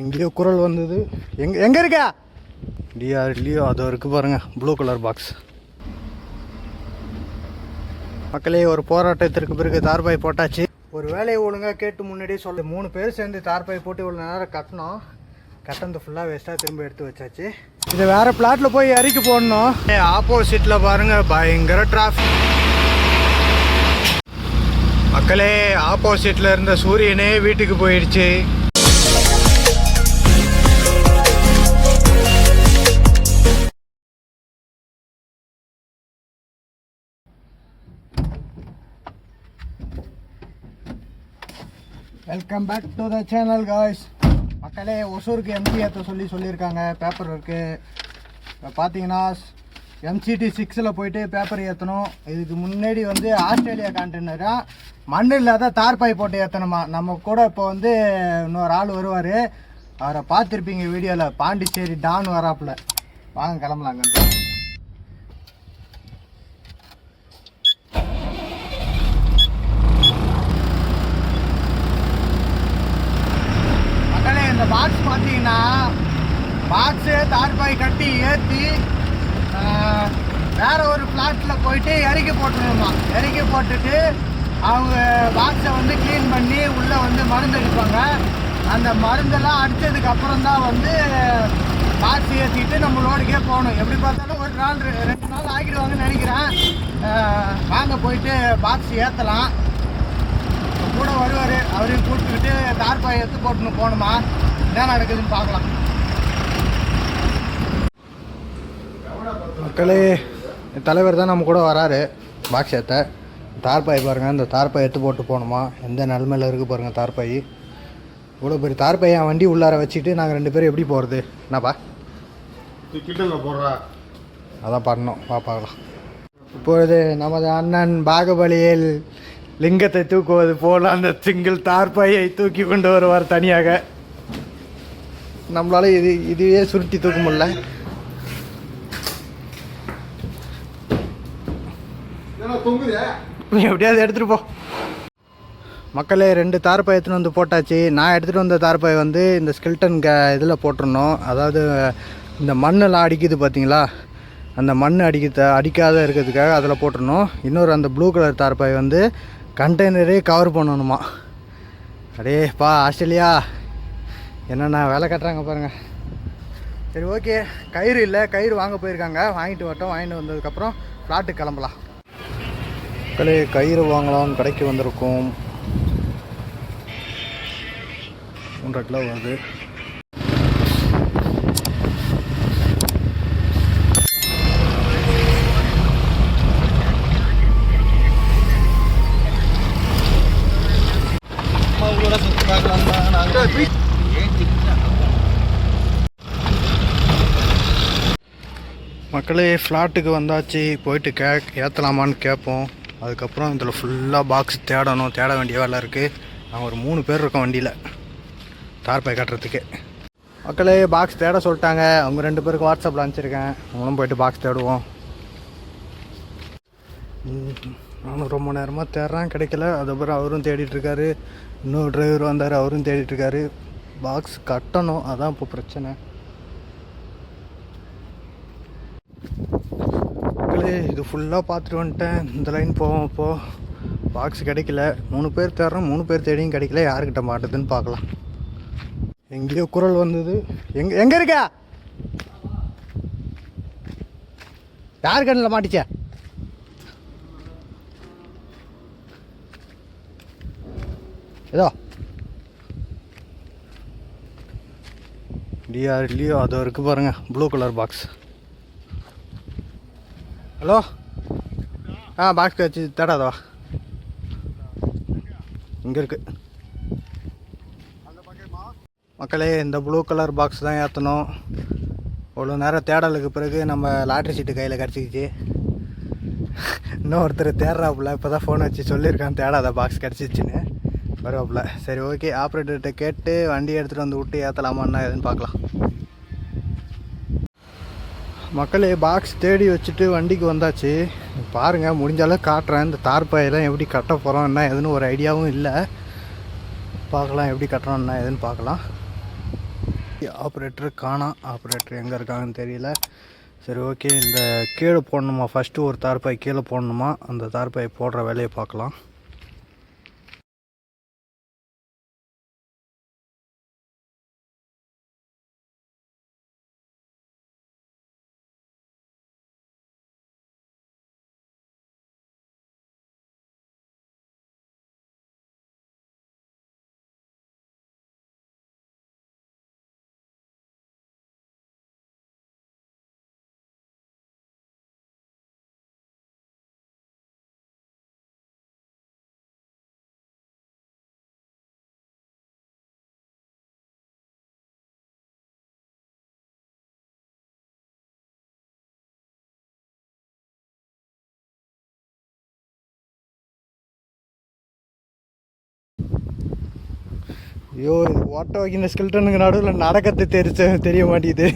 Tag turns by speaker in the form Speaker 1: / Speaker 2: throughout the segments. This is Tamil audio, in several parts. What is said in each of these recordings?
Speaker 1: எங்கேயோ குரல் வந்தது. எங்க எங்க இருக்க? டிஆர் இல்லையோ அதோ இருக்கு பாருங்க ப்ளூ கலர் பாக்ஸ் மக்களே ஒரு போராட்டத்திற்கு பிறகு தார்பாய் போட்டாச்சு. ஒரு வேலையை ஒழுங்காக கேட்டு முன்னாடியே சொல்லு. மூணு பேர் சேர்ந்து தார்பாய் போட்டு இவ்வளோ நேரம் கட்டணும் கட்டந்து ஃபுல்லாக வேஸ்ட்டாக திரும்ப எடுத்து வச்சாச்சு. இதை வேற பிளாட்ல போய் இறக்கி போடணும். ஆப்போசிட்டில் பாருங்க பயங்கர டிராஃபிக் மக்களே ஆப்போசிட்டில் இருந்த சூரியனே வீட்டுக்கு போயிடுச்சு. Welcome back to the channel guys மக்களே ஒசூருக்கு எம்சி ஏற்ற சொல்லி சொல்லியிருக்காங்க. பேப்பர் ஒர்க்கு இப்போ பார்த்தீங்கன்னா எம்சிடி சிக்ஸில் போயிட்டு பேப்பர் ஏற்றணும் இதுக்கு முன்னாடி வந்து ஆஸ்திரேலியா கான்டெய்னராக மண் இல்லாத தார்பாய் போட்டு ஏற்றணுமா நம்ம கூட இப்போ வந்து இன்னொரு ஆள் வருவார். அவரை பார்த்துருப்பீங்க வீடியோவில் பாண்டிச்சேரி டான் வராப்புல. வாங்க கிளம்பலாங்க மக்களே இந்த பாக்ஸ் பார்த்தீங்கன்னா பாக்ஸு தார்பாய் கட்டி ஏற்றி வேற ஒரு பிளாட்டில் போயிட்டு இறக்கி போட்டுருமா இறக்கி போட்டுட்டு அவங்க பாக்ஸை வந்து க்ளீன் பண்ணி உள்ளே வந்து மருந்து அடிப்பாங்க அந்த மருந்தெல்லாம் அடித்ததுக்கு அப்புறம் தான் வந்து பாக்ஸ் ஏற்றிட்டு நம்ம லோடுக்கே போகணும். எப்படி பார்த்தாலும் ஒரு நாள் ரெண்டு நாள் ஆக்கிடுவாங்கன்னு நினைக்கிறேன். வாங்க போயிட்டு பாக்ஸ் ஏற்றலாம் கூட வருவார். அவரையும் கூப்பிட்டுக்கிட்டு தார்பாய் எடுத்து போட்டுன்னு போகணுமா? என்ன நடக்குதுன்னு பார்க்கலாம். மக்களே தலைவர் தான் நம்ம கூட வராரு ஏற்ற தார்பாய் பாருங்கள் இந்த தார்பாய் எடுத்து போட்டு போகணுமா? எந்த நிலமையில இருக்குது பாருங்கள் தார்பாய். இவ்வளோ பெரிய தார்பாய் என் வண்டி உள்ளார வச்சுட்டு நாங்கள் ரெண்டு பேரும் எப்படி போகிறது என்னப்பா?
Speaker 2: போடுறா.
Speaker 1: அதான் பண்ணோம் பார்க்கலாம். இப்பொழுது நமது அண்ணன் பாகுபலியில் லிங்கத்தை தூக்குவது போல அந்த சிங்கிள் தார்பாயை தூக்கி கொண்டு வருவார் தனியாக. நம்மளால இது இதுவே சுருட்டி தூக்க முடியல.
Speaker 2: என்ன தொங்குதே?
Speaker 1: நீ எப்படியாவது எடுத்துகிட்டு போ. மக்களே ரெண்டு தார்பாய் எடுத்துன்னு வந்து போட்டாச்சு. நான் எடுத்துகிட்டு வந்த தார்பாய் வந்து இந்த ஸ்கில்டன் க இதில் போட்டுருணும் அதாவது இந்த மண்ணெல்லாம் அடிக்குது பார்த்தீங்களா அந்த மண் அடிக்க அடிக்காத இருக்கிறதுக்காக அதில் போட்டுருணும் இன்னொரு அந்த ப்ளூ கலர் தார்பாய் வந்து கண்டெய்னரே கவர் பண்ணணுமா? அடேப்பா ஆஸ்திரேலியா. என்னென்ன வேலை கட்டுறாங்க பாருங்கள் சரி ஓகே கயிறு இல்லை கயிறு வாங்க போயிருக்காங்க. வாங்கிட்டு வரட்டும் வாங்கிட்டு வந்ததுக்கப்புறம் ஃப்ளாட்டுக்கு கிளம்பலாம். மக்களே கயிறு வாங்கலாம் கடைக்கு வந்திருக்கோம். ஒன்றரை கிலோ வருது. மக்களே ஃப்ளாட்டுக்கு வந்தாச்சு. போயிட்டு கே ஏற்றலாமான்னு கேட்போம் அதுக்கப்புறம் இதில் ஃபுல்லாக பாக்ஸ் தேடணும். தேட வேண்டிய வேலை இருக்குது நாங்கள் ஒரு மூணு பேர் இருக்கோம் வண்டியில். தார்பை கட்டுறதுக்கு. மக்களே பாக்ஸ் தேட சொல்லிட்டாங்க. அவங்க ரெண்டு பேருக்கு வாட்ஸ்அப்பில் அனுப்பிச்சிருக்கேன். அவங்களும் போயிட்டு பாக்ஸ் தேடுவோம். ம், நானும் ரொம்ப நேரமாக தேடுறேன். கிடைக்கல. அதுக்கப்புறம் அவரும் தேடிட்டுருக்காரு இன்னொரு டிரைவர் வந்தார். அவரும் தேடிட்டுருக்காரு பாக்ஸ் கட்டணும். அதான் இப்போ பிரச்சனை. மக்களே இது ஃபுல்லாக பார்த்துட்டு வந்துட்டேன். இந்த லைன் போவோம் இப்போது பாக்ஸ் கிடைக்கல. மூணு பேர் தேடுறோம். மூணு பேர் தேடியும் கிடைக்கல. யாருக்கிட்ட மாட்டுதுன்னு பார்க்கலாம். எங்கேயோ குரல் வந்தது. எங்க எங்க இருக்க? யார் கண்ணில் மாட்டிச்ச? ஏதோ டிஆர் இல்லையோ? அதோ இருக்கு பாருங்க. ப்ளூ கலர் பாக்ஸ் ஹலோ ஆ பாக்ஸ் வச்சு தேடாதவா இங்கே இருக்கு மக்களே இந்த ப்ளூ கலர் பாக்ஸ் தான் ஏற்றணும் இவ்வளோ நேரம் தேடலுக்கு பிறகு நம்ம லாட்ரி சீட்டு கையில் கிடச்சிக்கிச்சு இன்னொருத்தர் தேடுறாப்புல இப்போ தான் ஃபோன் வச்சு சொல்லியிருக்கான் தேடாத பாக்ஸ் கிடச்சிச்சின்னு வருவாப்புல சரி ஓகே ஆப்ரேட்டர்கிட்ட கேட்டு வண்டி எடுத்துகிட்டு வந்து விட்டு ஏற்றலாமான்னா எதுன்னு பார்க்கலாம் மக்களே பாக்ஸ் தேடி வச்சுட்டு வண்டிக்கு வந்தாச்சு. பாருங்கள் முடிஞ்சளவு காட்டுறேன். இந்த தார்பாயெல்லாம் எப்படி கட்ட போகிறோம் என்ன எதுன்னு ஒரு ஐடியாவும் இல்லை. பார்க்கலாம் எப்படி கட்டுறோம் என்ன எதுன்னு பார்க்கலாம். ஆப்ரேட்டர் காணாம். ஆப்ரேட்டர் எங்கே இருக்காங்கன்னு தெரியல. சரி ஓகே இந்த கீழே போடணுமா? ஃபஸ்ட்டு ஒரு தார்பாய் கீழே போடணுமா? அந்த தார்பாய் போடுற வேலையை பார்க்கலாம். ஐயோ இது ஓட்ட வைக்கிற ஸ்கில்டனுக்கு நடுவில் நடக்கிறது தெரிச்ச தெரிய மாட்டேங்குது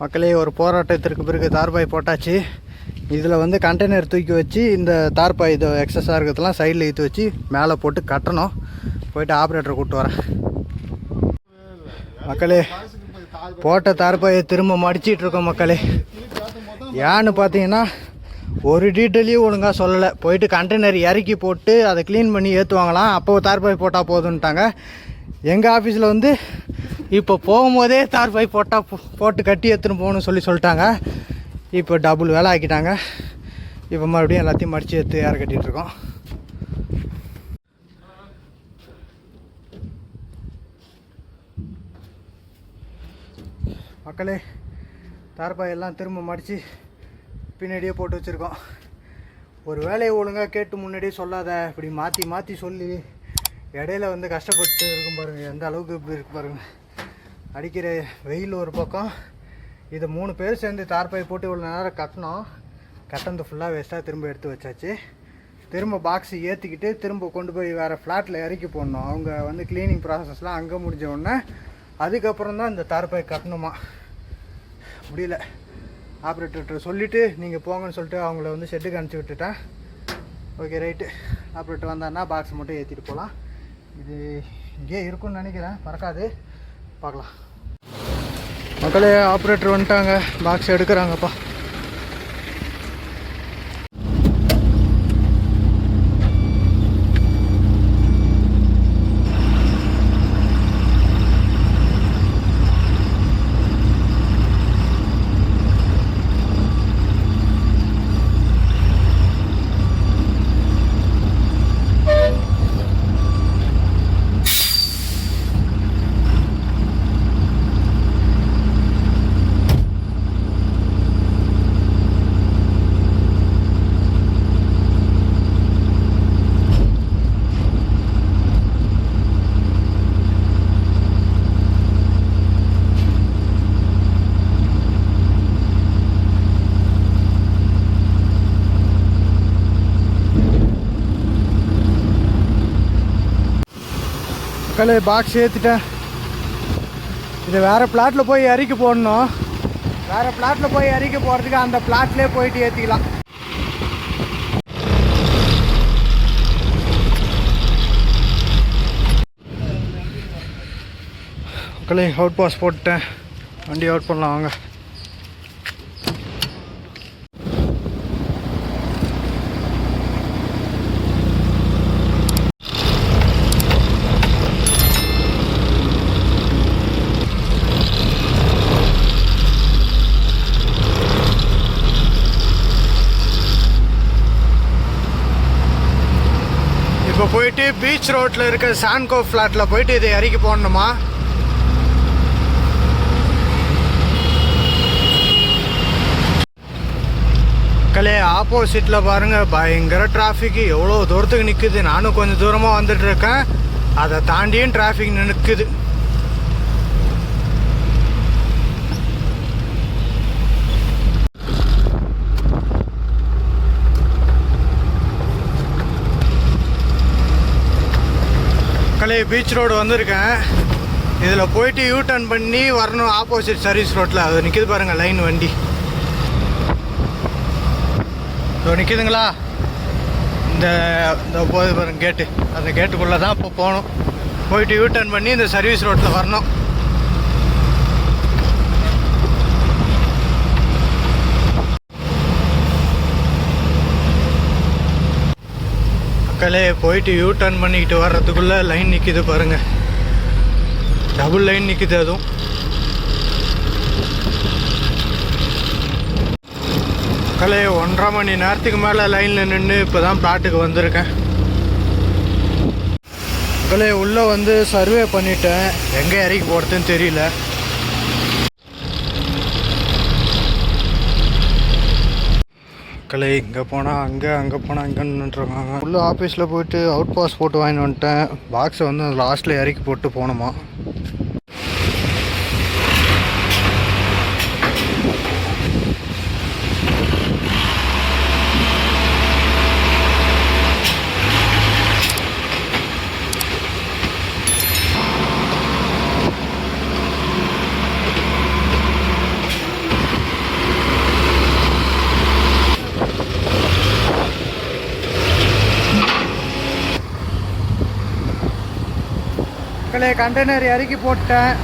Speaker 1: மக்களே ஒரு போராட்டத்திற்கு பிறகு தார்பாய் போட்டாச்சு இதில் வந்து கண்டெய்னர் தூக்கி வச்சு இந்த தார்பாய் இது எக்ஸஸாக இருக்கிறதெல்லாம் சைடில் இழுத்து வச்சு மேலே போட்டு கட்டணும் போயிட்டு ஆப்ரேட்டரை கூப்பிட்டு வரேன் மக்களே போட்ட தார்பாயை திரும்ப மடிச்சிட்டு இருக்கோம் மக்களே ஏன்னு பார்த்தீங்கன்னா ஒரு டீட்டெயிலையும் ஒழுங்காக சொல்லலை. போயிட்டு கண்டெய்னர் இறக்கி போட்டு அதை க்ளீன் பண்ணி ஏற்றுவாங்களாம் அப்போ தார்பாய் போட்டால் போதுன்ட்டாங்க எங்கள் ஆஃபீஸில் வந்து இப்போ போகும்போதே தார்பாய் போட்டால் போ- போட்டு கட்டி எடுத்துன்னு போகணும்னு சொல்லி சொல்லிட்டாங்க. இப்போ டபுள் வேலை ஆக்கிட்டாங்க. இப்போ மறுபடியும் எல்லாத்தையும் மடித்து எடுத்து ஏற கட்டிகிட்ருக்கோம் மக்களே தார்பாய் எல்லாம் திரும்ப மடித்து பின்னாடியே போட்டு வச்சுருக்கோம். ஒரு வேலையை ஒழுங்காக கேட்டு முன்னாடியே சொல்லாத இப்படி மாற்றி மாற்றி சொல்லி இடையில வந்து கஷ்டப்பட்டு இருக்கும் பாருங்கள் எந்த அளவுக்கு இப்படி இருக்கு பாருங்கள் அடிக்கிற வெயில் ஒரு பக்கம் இதை மூணு பேர் சேர்ந்து தார்பாய் போட்டு இவ்வளோ நேரம் கட்டினோம். கட்டந்து ஃபுல்லாக வேஸ்ட்டாக திரும்ப எடுத்து வச்சாச்சு. திரும்ப பாக்ஸ் ஏற்றிக்கிட்டு திரும்ப கொண்டு போய் வேறு ஃப்ளாட்டில் இறக்கி போடணும். அவங்க வந்து க்ளீனிங் ப்ராசஸ்லாம் அங்கே முடிஞ்ச உடனே அதுக்கப்புறம் தான் இந்த தார்பாய் கட்டணுமா. முடியல. ஆப்ரேட்டர்கிட்ட சொல்லிவிட்டு நீங்கள் போங்கன்னு சொல்லிட்டு அவங்கள வந்து ஷெட்டுக்கு அனுப்பிச்சி விட்டுட்டேன். ஓகே ரைட்டு ஆப்ரேட்டர் வந்தாருன்னா பாக்ஸ் மட்டும் ஏற்றிட்டு போகலாம் இது இங்கேயே இருக்கும்னு நினைக்கிறேன். பறக்காது பார்க்கலாம். மக்களே ஆப்ரேட்டர் வந்துட்டாங்க. பாக்ஸ் எடுக்கிறாங்கப்பா. மக்களே பாக்ஸ் ஏற்றிட்டேன் இது வேறு பிளாட்டில் போய் இறக்கி போடணும். வேறு பிளாட்டில் போய் இறக்கி போகிறதுக்கு அந்த பிளாட்லேயே போயிட்டு ஏற்றிக்கலாம் மக்களே அவுட் பாஸ் போட்டுட்டேன். வண்டி அவுட் பண்ணலாம் வாங்க. இப்போ போயிட்டு பீச் ரோட்டில் இருக்க சான்கோ ஃப்ளாட்டில் போயிட்டு இதை இறக்கி போடணுமா? மக்களே ஆப்போசிட்டில் பாருங்கள் பயங்கர டிராஃபிக்கு எவ்வளோ தூரத்துக்கு நிற்குது நானும் கொஞ்சம் தூரமாக வந்துட்டுருக்கேன் அதை தாண்டியும் டிராஃபிக் நிற்குது மக்களே பீச் ரோடு வந்திருக்கேன். இதில் போயிட்டு யூ டர்ன் பண்ணி வரணும் ஆப்போசிட் சர்வீஸ் ரோட்டில் அது நிற்கிது பாருங்கள் லைன் வண்டி. இதோ நிற்கிதுங்களா இந்த இந்த போது பாருங்கள் கேட்டு அந்த கேட்டுக்குள்ளே தான் இப்போ போகணும். போயிட்டு யூ டர்ன் பண்ணி இந்த சர்வீஸ் ரோட்டில் வரணும். மக்களே போயிட்டு யூ டர்ன் பண்ணிக்கிட்டு வர்றதுக்குள்ளே லைன் நிற்கிது பாருங்கள் டபுள் லைன் நிற்கிது அதுவும். மக்களே ஒன்றரை மணி நேரத்துக்கு மேலே லைனில் நின்று இப்போ தான் பிளாட்டுக்கு வந்திருக்கேன். மக்களே உள்ளே வந்து சர்வே பண்ணிட்டேன். எங்கே இறக்கி போகிறதுன்னு தெரியல. மக்களே இங்கே போனால் அங்கே அங்கே போனால் இங்கே நின்றுருக்காங்க உள்ள ஆஃபீஸில் போயிட்டு அவுட் பாஸ் போட்டு வாங்கிட்டு வந்துட்டேன். பாக்ஸை வந்து லாஸ்ட்டில் இறக்கி போட்டு போகணுமா மக்களே கண்டெய்னர் இறக்கி போட்டேன்.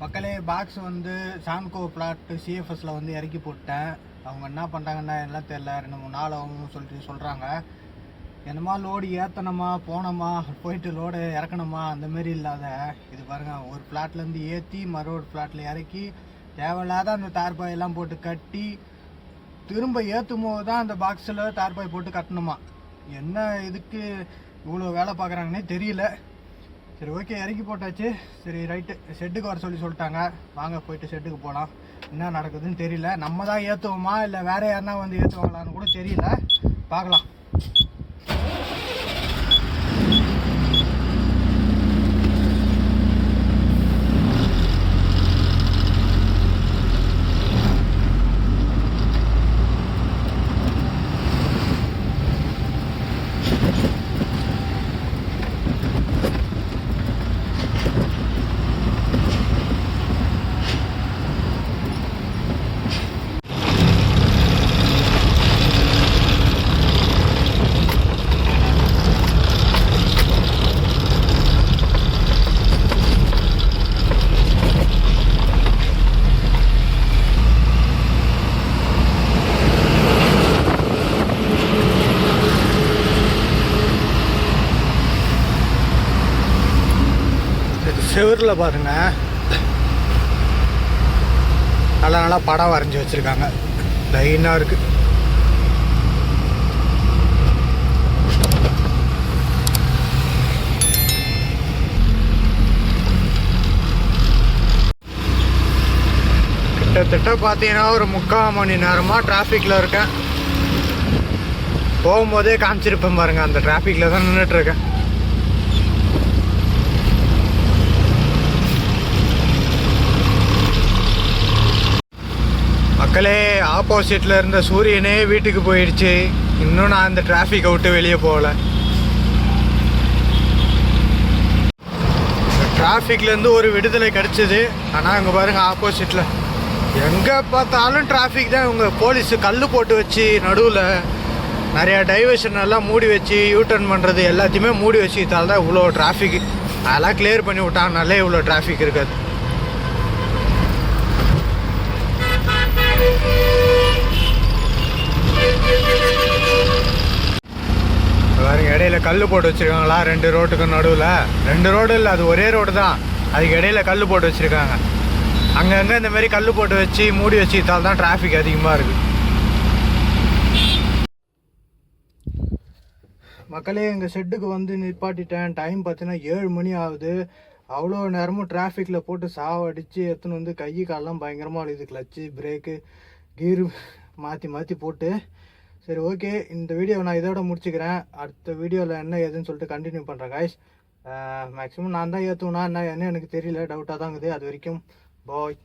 Speaker 1: மக்களே பாக்ஸ் வந்து சான்கோ பிளாட்டு சிஎஃப்எஸில் வந்து இறக்கி போட்டேன். அவங்க என்ன பண்ணுறாங்கன்னா எல்லாம் தெரில ரெண்டு மூணு நாள் ஆகும் சொல்லிட்டு சொல்கிறாங்க என்னமா லோடு ஏற்றணுமா போனோமா போயிட்டு லோடு இறக்கணுமா? அந்தமாரி இல்லாத இது பாருங்கள் ஒரு பிளாட்லேருந்து ஏற்றி மறு ஒரு பிளாட்டில் இறக்கி தேவையில்லாத அந்த தார்பாய் எல்லாம் போட்டு கட்டி திரும்ப ஏற்றும் போது தான் அந்த பாக்ஸில் தார்பாய் போட்டு கட்டணுமா? என்ன இதுக்கு இவ்வளோ வேலை பார்க்குறாங்கன்னே தெரியல. சரி ஓகே இறக்கி போட்டாச்சு. சரி ரைட்டு ஷெட்டுக்கு வர சொல்லி சொல்லிட்டாங்க. வாங்க போயிட்டு ஷெட்டுக்கு போகலாம் என்ன நடக்குதுன்னு தெரியல. நம்ம தான் ஏற்றுவோமா இல்லை வேறு யாருனா வந்து ஏற்றுவாங்களான்னு கூட தெரியல. பார்க்கலாம். செவரில் பாருங்க. நல்லா நல்லா படம் வரைஞ்சி வச்சுருக்காங்க. லைனாக இருக்குது கிட்டத்தட்ட பார்த்தீங்கன்னா ஒரு முக்கால் மணி நேரமாக டிராஃபிக்கில் இருக்கேன். போகும்போதே காமிச்சிருப்பேன் பாருங்க அந்த டிராஃபிக்கில் தான் நின்றுட்டுருக்கேன் மக்களே ஆப்போசிட்டில் இருந்த சூரியனே வீட்டுக்கு போயிடுச்சு. இன்னும் நான் அந்த டிராஃபிக்கை விட்டு வெளியே போகல. டிராஃபிக்லேருந்து ஒரு விடுதலை கிடச்சிது. ஆனால் அங்கே பாருங்கள் ஆப்போசிட்டில் எங்கே பார்த்தாலும் டிராஃபிக் தான். இவங்க போலீஸு கல் போட்டு வச்சு நடுவில் நிறையா டைவர்ஷன் எல்லாம் மூடி வச்சு யூட்டர்ன் பண்ணுறது எல்லாத்தையுமே மூடி வச்சுக்கிட்டால தான் இவ்வளோ டிராஃபிக் அதெல்லாம் கிளியர் பண்ணி விட்டாங்கனாலே இவ்வளோ டிராஃபிக் இருக்காது. பாருங்க இடையில கல் போட்டு வச்சிருக்காங்களா? ரெண்டு ரோட்டுக்கும் நடுவில். ரெண்டு ரோடு இல்லை அது ஒரே ரோடு தான். அதுக்கு இடையில கல் போட்டு வச்சிருக்காங்க. அங்கங்கே இந்த மாதிரி கல் போட்டு வச்சு மூடி வச்சுட்டால் தான் டிராஃபிக் அதிகமாக இருக்கு. மக்களே எங்கள் ஷெட்டுக்கு வந்து நிப்பாட்டிட்டேன். டைம் பார்த்தீங்கன்னா ஏழு மணி ஆகுது. அவ்வளோ நேரமும் டிராஃபிக்கில் போட்டு சாவடிச்சு எடுத்துன்னு வந்து கை காலெல்லாம் பயங்கரமாக அழுது. கிளச்சு பிரேக்கு கீரு மாற்றி மாற்றி போட்டு. சரி ஓகே இந்த வீடியோவை நான் இதோட முடிச்சுக்கிறேன். அடுத்த வீடியோவில் என்ன ஏதுன்னு சொல்லிட்டு கண்டினியூ பண்ணுறேன் காய்ஸ் மேக்ஸிமம் நான் தான் ஏற்றுவேனா என்ன என்ன எனக்கு தெரியல. டவுட்டாக தான் இருக்குது. அது வரைக்கும் பாய்